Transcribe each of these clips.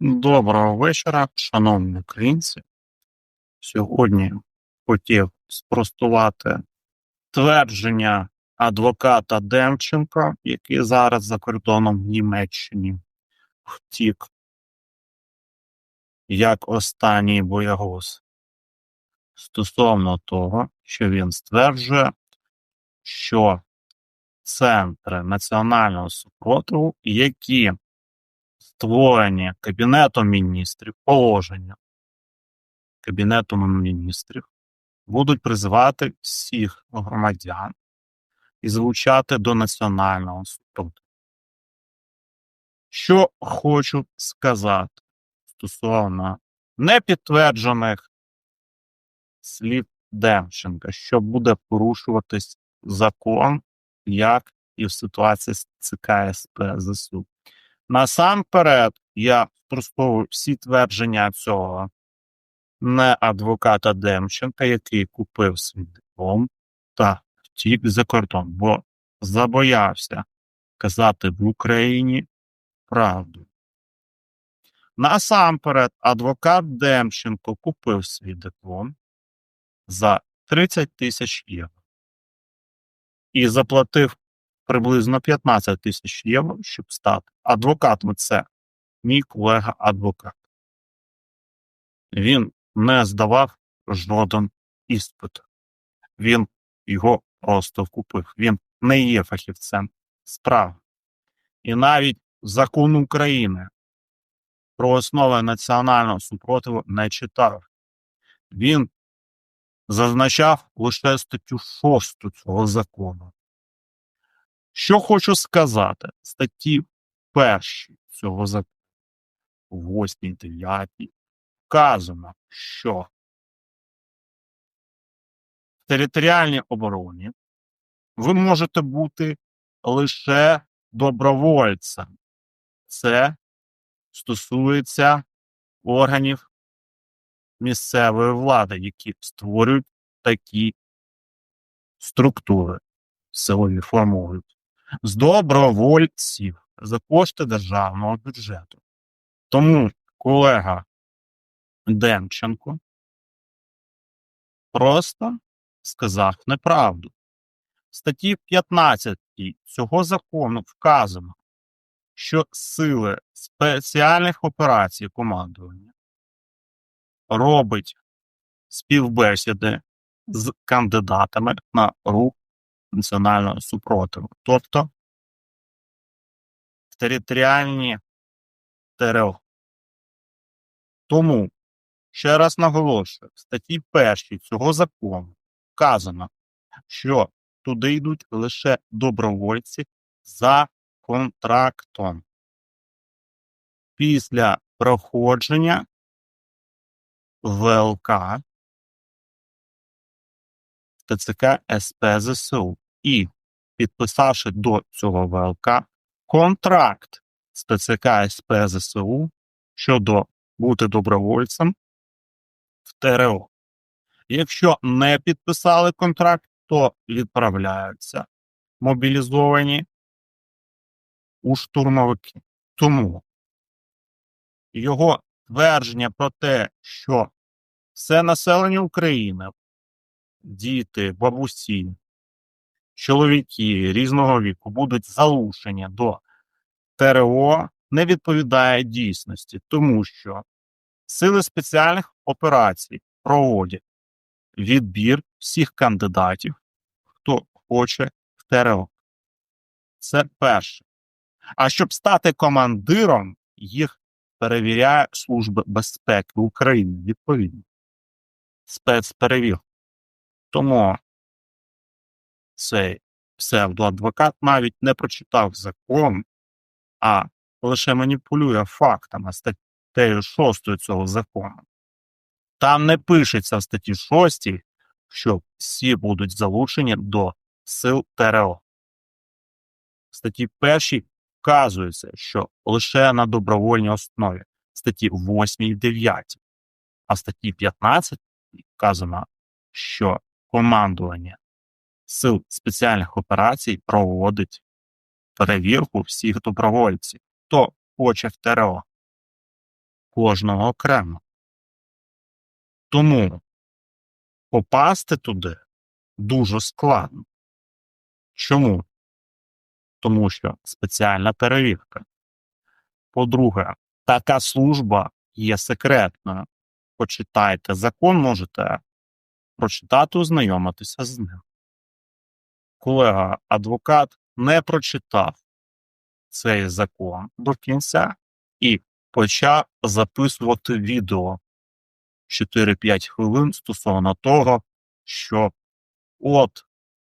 Доброго вечора, шановні українці. Сьогодні хотів спростувати твердження адвоката Демченка, який зараз за кордоном в Німеччині втік як останній боягуз. Стосовно того, що він стверджує, що центри національного супротиву, які створені Кабінетом міністрів, положення Кабінетом міністрів будуть призивати всіх громадян і залучати до національного супротиву. Що хочу сказати стосовно непідтверджених слів Демченка, що буде порушуватись закон, як і в ситуації з ЦК СП ЗСУ. Насамперед, я спростовую всі твердження цього не адвоката Демченка, який купив свій диплом та втік за кордон, бо забоявся казати в Україні правду. Насамперед, адвокат Демченко купив свій диплом за 30 тисяч євро і заплатив приблизно 15 тисяч євро, щоб стати адвокатом. Це мій колега адвокат. Він не здавав жоден іспит. Він його просто купив. Він не є фахівцем справи. І навіть закон України про основи національного супротиву не читав. Він зазначав лише статтю 6 цього закону. Що хочу сказати, статті перші цього закону, 8, 9, вказано, що в територіальній обороні ви можете бути лише добровольцем. Це стосується органів місцевої влади, які створюють такі структури силові формують з добровольців за кошти державного бюджету. Тому колега Демченко просто сказав неправду. В статті 15 цього закону вказано, що сили спеціальних операцій командування робить співбесіди з кандидатами на рух національного супротиву, тобто територіальні ТРО. Тому, ще раз наголошую, в статті 1 цього закону вказано, що туди йдуть лише добровольці за контрактом. Після проходження ВЛК ТЦК СП ЗСУ і підписавши до цього ВЛК контракт з ТЦК СП ЗСУ щодо бути добровольцем в ТРО. Якщо не підписали контракт, то відправляються мобілізовані у штурмовики. Тому його твердження про те, що все населення України, діти, бабусі, чоловіки різного віку будуть залучені до ТРО, не відповідає дійсності, тому що сили спеціальних операцій проводять відбір всіх кандидатів, хто хоче в ТРО. Це перше. А щоб стати командиром, їх перевіряє Служба безпеки України відповідно. Спецперевірка. Тому цей псевдоадвокат навіть не прочитав закон, а лише маніпулює фактами статтею 6 цього закону. Там не пишеться в статті 6, що всі будуть залучені до сил ТРО. В статті 1 вказується, що лише на добровольній основі статті 8 і 9, а в статті 15 вказано, що командування сил спеціальних операцій проводить перевірку всіх добровольців, хто хоче в ТРО. кожного окремо. Тому попасти туди дуже складно. Чому? Тому що спеціальна перевірка. По-друге, така служба є секретною. Почитайте закон, можете прочитати, ознайомитися з ним. Колега адвокат не прочитав цей закон до кінця і почав записувати відео 4-5 хвилин стосовно того, що от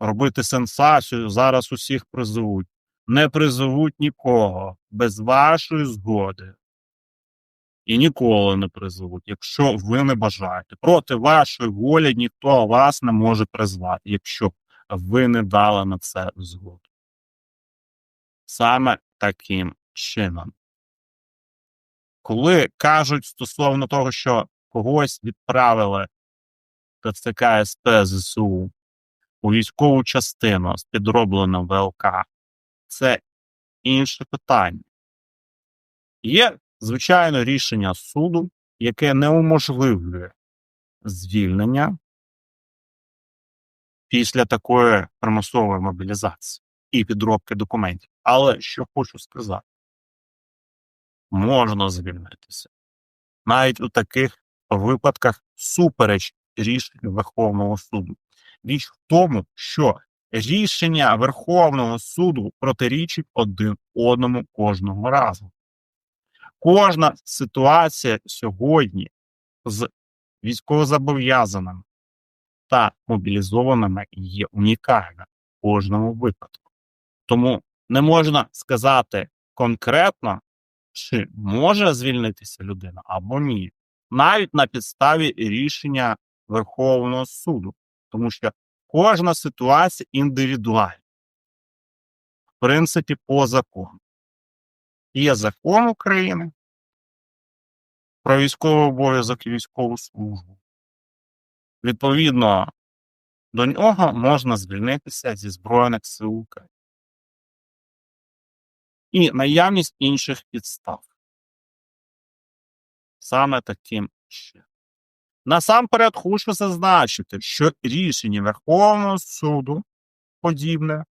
робити сенсацію зараз усіх призовуть. Не призовуть нікого без вашої згоди. І ніколи не призовуть, якщо ви не бажаєте. Проти вашої волі ніхто вас не може призвати, якщо ви не дали на це згоду. Саме таким чином. Коли кажуть стосовно того, що когось відправили ТЦК СП ЗСУ у військову частину з підробленим ВЛК, це інше питання. Є, звичайно, рішення суду, яке не уможливлює звільнення після такої примусової мобілізації і підробки документів. Але що хочу сказати, можна звільнитися. Навіть у таких випадках супереч рішень Верховного суду. Річ в тому, що рішення Верховного суду протирічить один одному кожного разу. Кожна ситуація сьогодні з військовозобов'язаними та мобілізованими є унікальна в кожному випадку. Тому не можна сказати конкретно, чи може звільнитися людина або ні, навіть на підставі рішення Верховного суду, тому що кожна ситуація індивідуальна, в принципі, по закону. Є закон України про військовий обов'язок і військову службу. Відповідно, до нього можна звільнитися зі Збройних сил України. І наявність інших підстав. Саме таким чином. Насамперед хочу зазначити, що рішення Верховного суду подібне,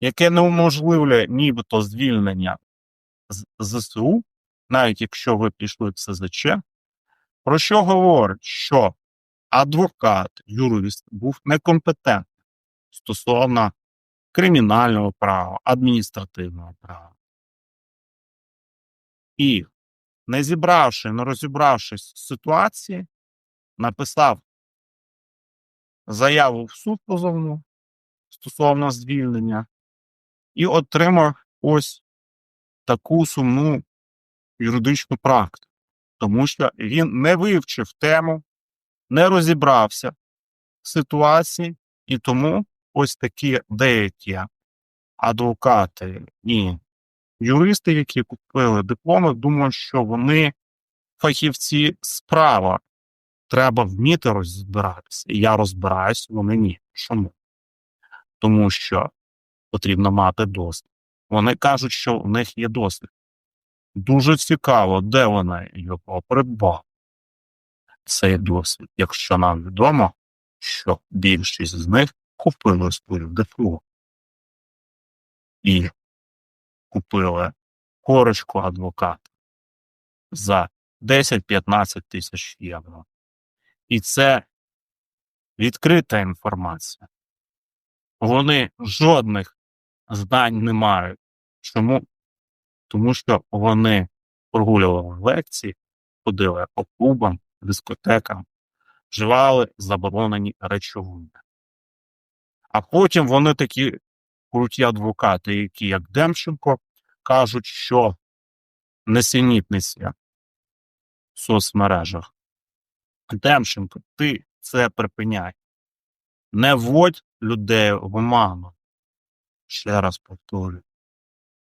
яке не уможливлює нібито звільнення ЗСУ, навіть якщо ви пішли в СЗЧ, про що говорить, що адвокат, юрист був некомпетентний стосовно кримінального права, адміністративного права. І, не зібравши, не розібравшись в ситуації, написав заяву в суд позовну стосовно звільнення і отримав ось таку сумну юридичну практику, тому що він не вивчив тему, не розібрався в ситуації, і тому ось такі деякі адвокати і юристи, які купили дипломи, думають, що вони фахівці справа. Треба вміти розбиратися. І я розбираюсь, вони ні. Чому? Тому що потрібно мати досвід. Вони кажуть, що в них є досвід. Дуже цікаво, де вони його придбали. Цей досвід, якщо нам відомо, що більшість з них купили свою диплом і купили корочку адвоката за 10-15 тисяч євро. І це відкрита інформація. Вони жодних знань не мають. Чому? Тому що вони прогулювали лекції, ходили по клубам, дискотекам, вживали заборонені речовини. А потім вони такі круті адвокати, які як Демченко, кажуть, що несенітниця в соцмережах. Демченко, ти це припиняй. Не вводь людей в оману. Ще раз повторюю.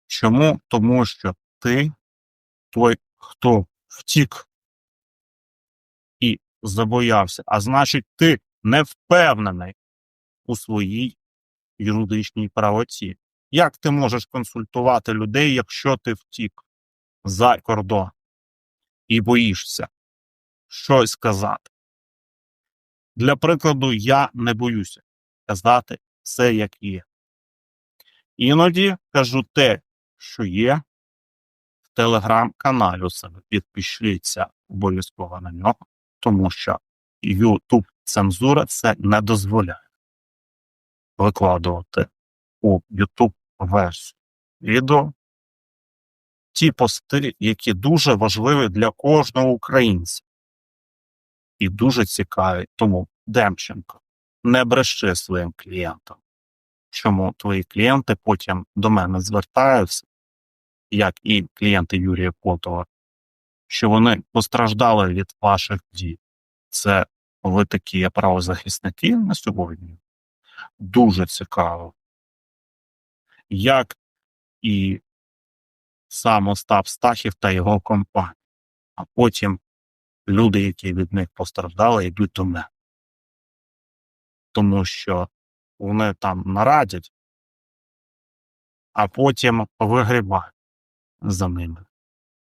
Чому? Тому що ти той, хто втік і забоявся, а значить, ти не впевнений у своїй юридичній правоті. Як ти можеш консультувати людей, якщо ти втік за кордон? і боїшся щось сказати. Для прикладу, я не боюся казати все, як є. Іноді кажу те, що є в телеграм-каналі у себе. Підпишіться обов'язково на нього, тому що YouTube цензура це не дозволяє викладувати у YouTube версію відео ті пости, які дуже важливі для кожного українця і дуже цікаві. Тому Демченко, не бреши своїм клієнтам. Чому твої клієнти потім до мене звертаються, як і клієнти Юрія Котова, що вони постраждали від ваших дій. Це ви такі правозахисники на сьогодні. Дуже цікаво. Як і сам Остап Стахів та його компанія. А потім люди, які від них постраждали, йдуть до мене. Тому що вони там нарадять, а потім вигрібають за ними.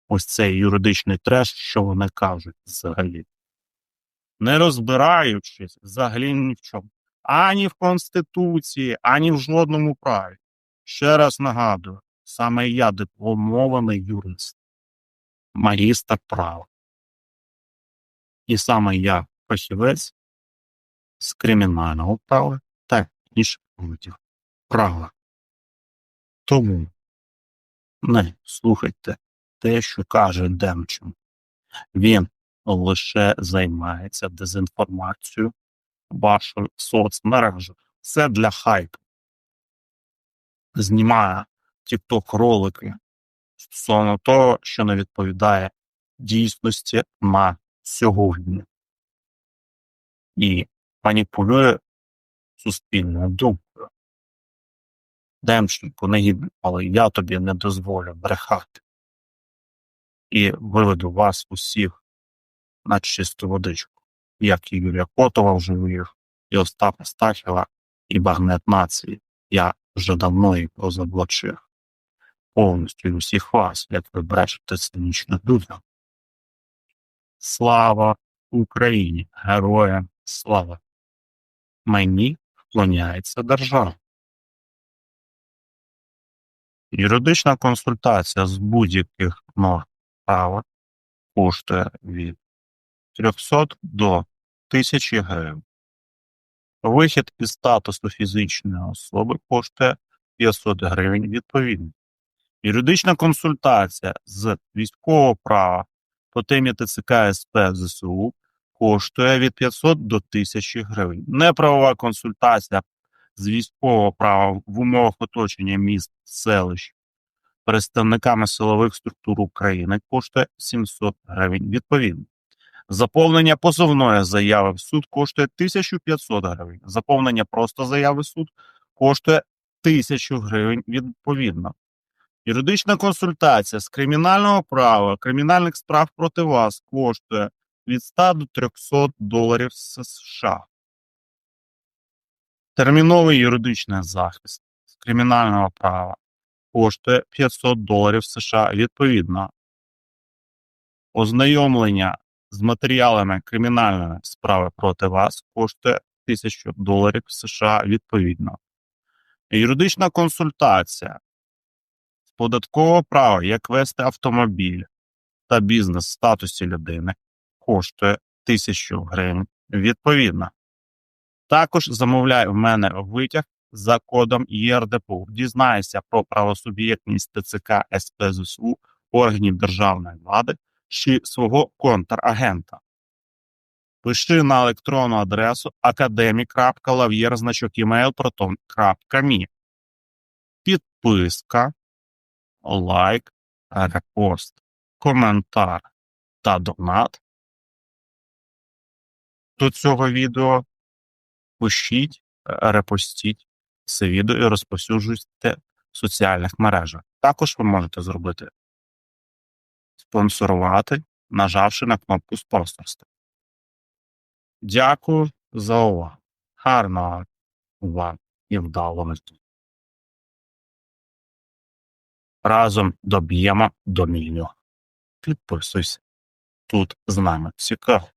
Ось цей юридичний треш, що вони кажуть взагалі. Не розбираючись взагалі ні в чому. Ані в Конституції, ані в жодному праві. Ще раз нагадую, саме я дипломований юрист, магістр права. І саме я фахівець з кримінального права інших видів права. Тому не слухайте те, що каже Демченко. Він лише займається дезінформацією вашої соцмережі. Це для хайпу. Знімає тікток ролики стосовно того, що не відповідає дійсності на сьогодні. І маніпулює суспільною думкою. Демченко, негідник, але я тобі не дозволю брехати. І виведу вас усіх на чисту водичку, як і Юрія Котова вже вивів, і Остапа Стахіва, і Багнет Нації. Я вже давно їх розоблачив. Повністю усіх вас, як ви брешете цинічно людям. Слава Україні! Героям слава! Мені вклоняється держава. Юридична консультація з будь-яких норм права коштує від 300 до 1000 гривень. Вихід із статусу фізичної особи коштує 500 гривень відповідно. Юридична консультація з військового права по темі ТЦК СП ЗСУ коштує від 500 до 1000 гривень. Неправова консультація з військового права в умовах оточення міст, селищ представниками силових структур України коштує 700 гривень відповідно. Заповнення позовної заяви в суд коштує 1500 гривень. Заповнення просто заяви в суд коштує 1000 гривень відповідно. Юридична консультація з кримінального права, кримінальних справ проти вас коштує від 100 до 300 доларів США. Терміновий юридичний захист з кримінального права коштує 500 доларів США відповідно. Ознайомлення з матеріалами кримінальної справи проти вас коштує 1000 доларів США відповідно. Юридична консультація з податкового права, як вести автомобіль та бізнес в статусі людини коштує 1000 гривень відповідно. Також замовляй в мене витяг за кодом ЄРДПУ. Дізнайся про правосуб'єктність ТЦК СП ЗСУ органів державної влади чи свого контрагента. Пиши на електронну адресу academic.lavyer.email.me Підписка, лайк, репост, коментар та донат до цього відео. Пишіть, репостіть це відео і розповсюджуйте в соціальних мережах. Також ви можете зробити спонсорувати, нажавши на кнопку спонсорства. Дякую за увагу. Гарного вам і вдалого. Разом доб'ємо до мільйона. Підписуйся. тут з нами. Цікаво.